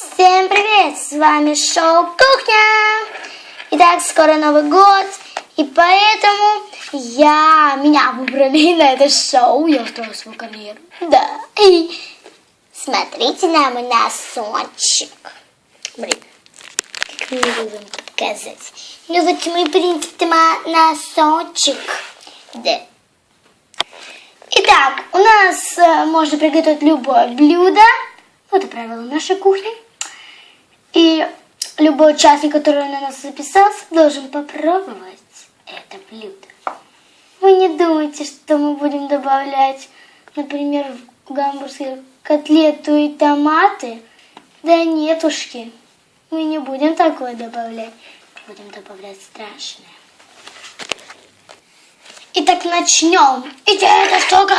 Всем привет! С вами шоу Кухня! Итак, скоро Новый год, и поэтому я, меня выбрали на это шоу, я устроила свою карьеру. Да, и смотрите на мой носочек. Блин, как мне его показать? Ну вот мой принцип носочек. Да. Итак, у нас э, можно приготовить любое блюдо. Вот и правила нашей кухни. И любой участник, который на нас записался, должен попробовать это блюдо. Вы не думайте, что мы будем добавлять, например, в гамбургер котлету и томаты? Да нетушки. Мы не будем такое добавлять. Будем добавлять страшное. Итак, начнем. Иди, это штука!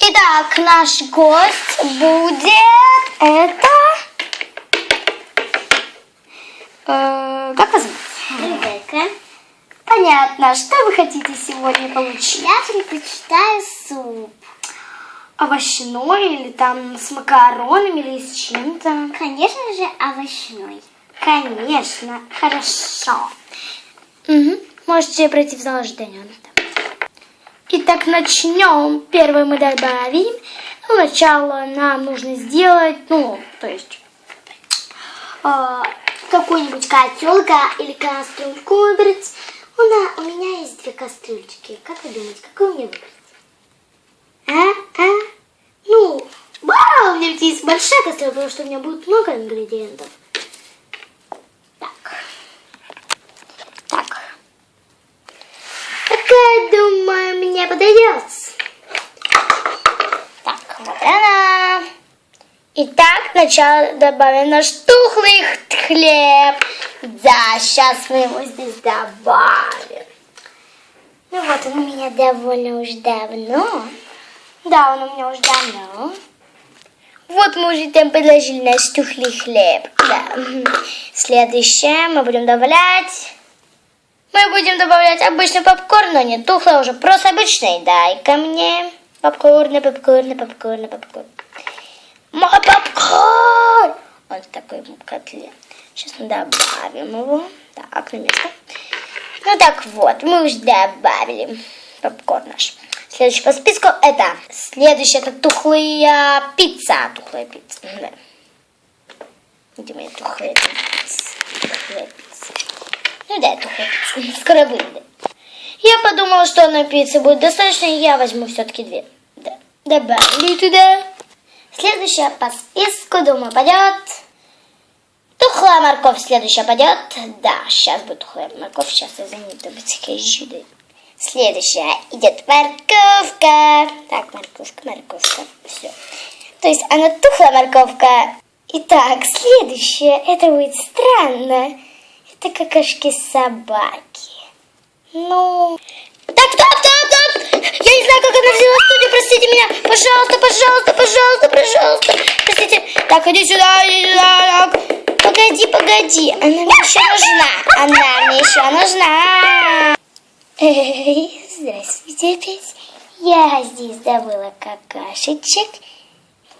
Итак, наш гость будет это... Понятно. Что вы хотите сегодня получить? Я предпочитаю суп. Овощной или там с макаронами или с чем-то? Конечно же, овощной. Конечно. Хорошо. Мгм. Можете пройти в зал ожидания. Итак, начнем. Первое мы добавим. Сначала нам нужно сделать, ну, то есть Э, Какую-нибудь котелка или кастрюльку выбрать. У, на- у меня есть две кастрюльчики. Как вы думаете, какую мне выбрать? А? А? Ну, вау, у меня ведь есть большая кастрюля, потому что у меня будет много ингредиентов. Так. так. Какая, думаю, мне подойдет? Так, вот она. Итак, сначала добавим наш тухлый хлеб. Да, сейчас мы его здесь добавим. Ну вот, он у меня довольно уж давно. Да, он у меня уже давно. Вот мы уже там подложили наш тухлый хлеб. Да. Следующее мы будем добавлять... Мы будем добавлять обычный попкорн, но не тухлый, а уже просто обычный. Дай ко мне. Попкорн, попкорн, попкорн, попкорн. Мой попкорн! Вот такой котлет. Сейчас мы добавим его. Так, на место. Ну так вот, мы уже добавили попкорн наш. Следующий по списку это следующая это тухлая пицца. Тухлая пицца. Да. Где моя тухлая пицца? Тухлая пицца. Ну да, тухлая пицца. Скоро выйдет. Я подумала, что на пицце будет достаточно, и я возьму все-таки две. Да. Добавили туда. Следующая по списку, думаю, пойдет. Тухлая морковь следующая пойдет. Да, сейчас будет тухлая морковь. Сейчас буду всякие жиды. Следующая идет морковка. Так, морковка, морковка. Все. То есть она тухлая морковка. Итак, следующее. Это будет странно. Это какашки собаки. Ну... Так, стоп! Знаю, как она взяла студию, простите меня. Пожалуйста, пожалуйста, пожалуйста, пожалуйста. Простите. Так, иди сюда, иди сюда. Так. Погоди, погоди. Она мне еще нужна. Она мне еще нужна. Здравствуйте опять. Я здесь добыла какашечек.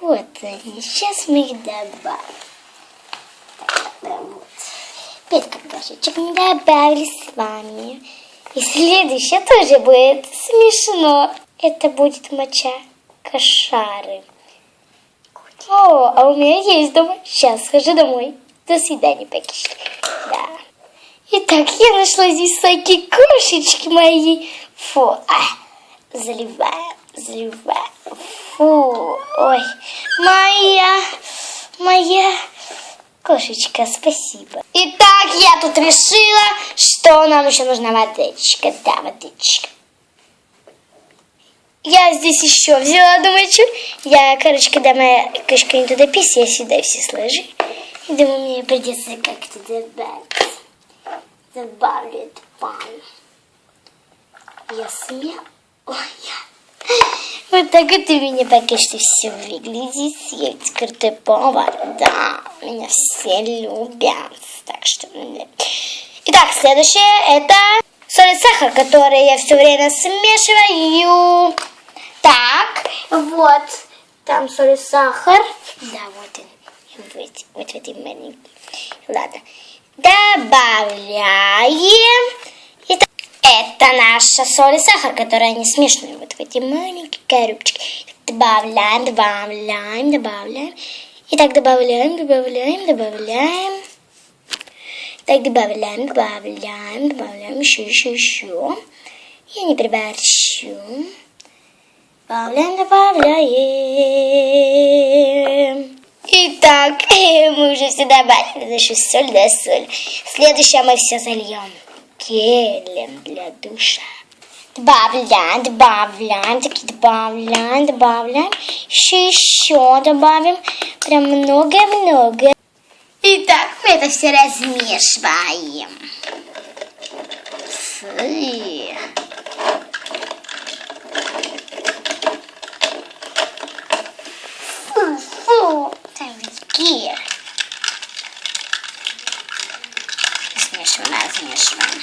Вот они. Сейчас мы их добавим. Вот. Пять какашечек мы добавили с вами. И следующее тоже будет смешно. Это будет моча кошары. О, а у меня есть дома. Сейчас схожу домой. До свидания, Пакишки. Да. Итак, я нашла здесь всякие кошечки мои. Фу, а, заливаю, заливаю. Фу, ой, моя, моя кошечка, спасибо. Итак, я тут решила, что нам еще нужна водичка. Да, водичка. Я здесь еще взяла, думаю, что я, короче, когда моя кошка не туда писает, я сюда все сложу. Думаю, мне придется как-то добавить. Добавлю пан. Я смею. Ой, я... Вот так это у меня пока что все выглядит. Я ведь крутой повар. Да, меня все любят. Так что... да. Итак, следующее это соль и сахар, который я все время смешиваю. Так, вот. Там соль и сахар. Да, вот он. Вот, вот в этой маленькой. Ладно. Добавляем. Это, это наша соль и сахар, которая не смешанная. Вот в эти маленькие коробочки. Добавляем, добавляем, добавляем. И так добавляем, добавляем, добавляем. Так добавляем, добавляем, добавляем еще, еще, еще. Я не переборщу. Добавляем, добавляем. Итак, мы уже все добавили нашу соль да соль. Следующее мы все зальем гелем для душа. Добавляем, добавляем, таки добавляем, добавляем. Еще, еще добавим. Прям много-много. Итак, мы это все размешиваем. Фу, фу. Там гель. Размешиваем, размешиваем.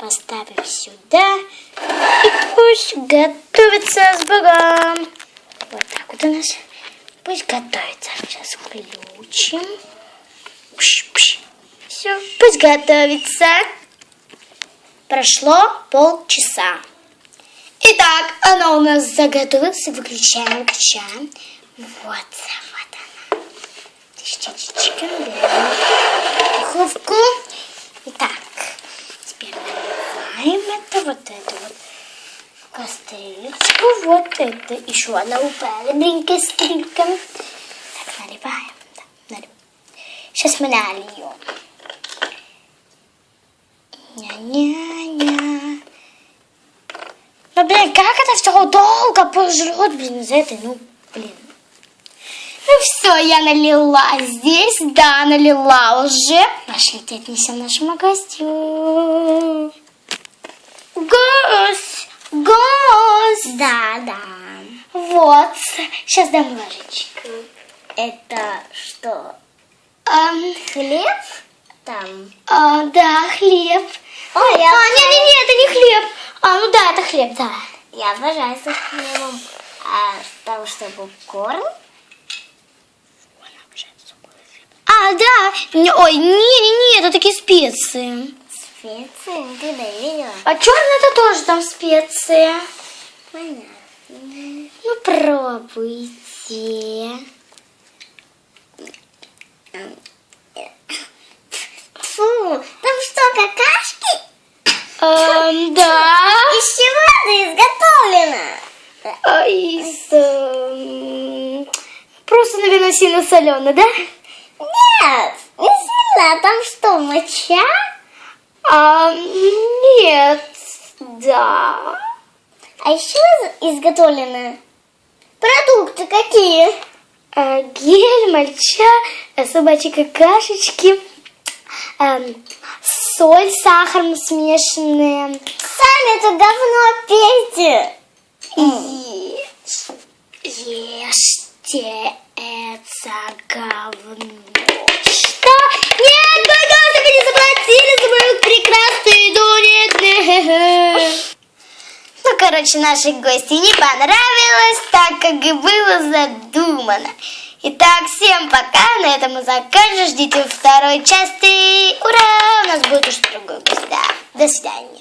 Поставим сюда. И пусть готовится с Богом. Вот так вот у нас. Пусть готовится. Сейчас включим. Все, пусть готовится. Прошло полчаса. Итак, она у нас заготовилась. Выключаем, включаем. Вот, вот она. Частичка, берем духовку. Итак, теперь наливаем это, вот это вот в кастрюлечку. Вот это еще одна упала, блинка, стринка. Так, наливаем. Да, наливаем. Сейчас мы нальем. Ня-ня-ня. Ну, блин, как это все долго пожрет, блин, из этой, ну, блин. Ну все, я налила здесь, да, налила уже. Пошли, отнесем в наш магазин. Гос. Да, да. Вот, сейчас дам ложечку. Это что? хлеб? Там. А, да, хлеб. Ой, а, я не-не-не, это не хлеб. А, ну да, это хлеб, да. Я обожаю с хлебом. А там что, попкорн? А, да. Не- Ой, не-не-не, это такие специи. Специи? Ты да видела? А черный это тоже там специи. Понятно. Ну, пробуйте. Фу, там что, какашки? Эм, да. Из чего это изготовлено? А, из, эм, Просто, наверное, сильно солено, да? Нет, не сильно. Там что, моча? А, нет, да. А чего изготовлены? Продукты какие? А, гель, моча, э, собачьи какашечки, эм, соль сахаром смешанные. Сами это говно пейте. Ешь. Ешьте это говно. Что? Нет, вы не заплатили за мою прекрасную еду. Нет, нет. Ну, короче, нашей гости не понравилось, так как и было задумано. Итак, всем пока, на этом мы заканчиваем. Ждите второй части. Ура! У нас будет уже другой гость. Да. До свидания.